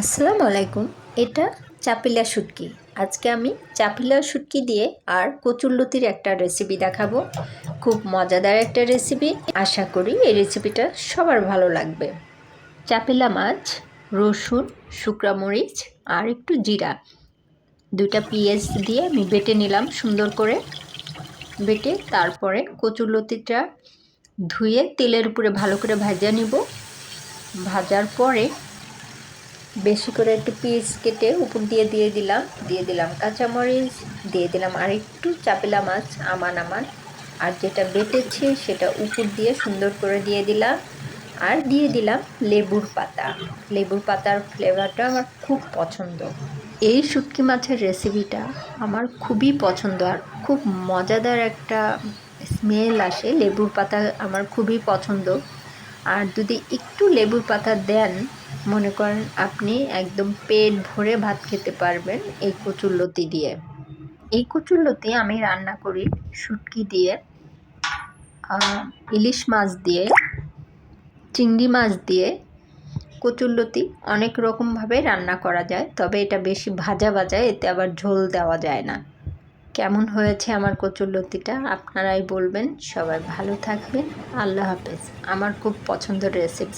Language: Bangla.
আসসালামু আলাইকুম, এটা চাপিলা শুটকি। আজকে আমি চাপিলা শুটকি দিয়ে আর কচুরলতির একটা রেসিপি দেখাবো। খুব মজাদার একটা রেসিপি আশা করি এই রেসিপিটা সবার ভালো লাগবে। চাপিলা মাছ, রসুন শুকনা মরিচ আর একটু জিরা। দুইটা পেঁয়াজ দিয়ে আমি বেটে নিলাম সুন্দর করে। বেটে তারপরে কচুরলতিটা ধুয়ে তেলের উপরে ভালো করে ভাজা নিব। ভাজার পরে বেশি করে একটু পিস কেটে উপর দিয়ে দিয়ে দিলাম দিয়ে দিলাম কাঁচামরিচ, দিয়ে দিলাম আর একটু চাপিলা মাছ, আমান আমান। আর যেটা বেটেছি সেটা উপর দিয়ে সুন্দর করে দিয়ে দিলাম। আর দিয়ে দিলাম লেবুর পাতা। লেবুর পাতার ফ্লেভারটা আমার খুব পছন্দ। এই শুটকি মাছের রেসিপিটা আমার খুবই পছন্দ আর খুব মজাদার একটা স্মেল আসে। লেবুর পাতা আমার খুবই পছন্দ। আর যদি একটু লেবুর পাতা দেন মনে করেন আপনি একদম পেট ভরে ভাত খেতে পারবেন এই কচুরলতি দিয়ে। এই কচুরলতি আমি রান্না করি শুটকি দিয়ে ইলিশ মাছ দিয়ে, চিংড়ি মাছ দিয়ে। কচুরলতি অনেক রকমভাবে রান্না করা যায়, তবে এটা বেশি ভাজা ভাজা, এতে আবার ঝোল দেওয়া যায় না। কেমন হয়েছে আমার কচুরলতিটা আপনারাই বলবেন। সবাই ভালো থাকবেন। আল্লাহ হাফেজ। আমার খুব পছন্দের রেসিপি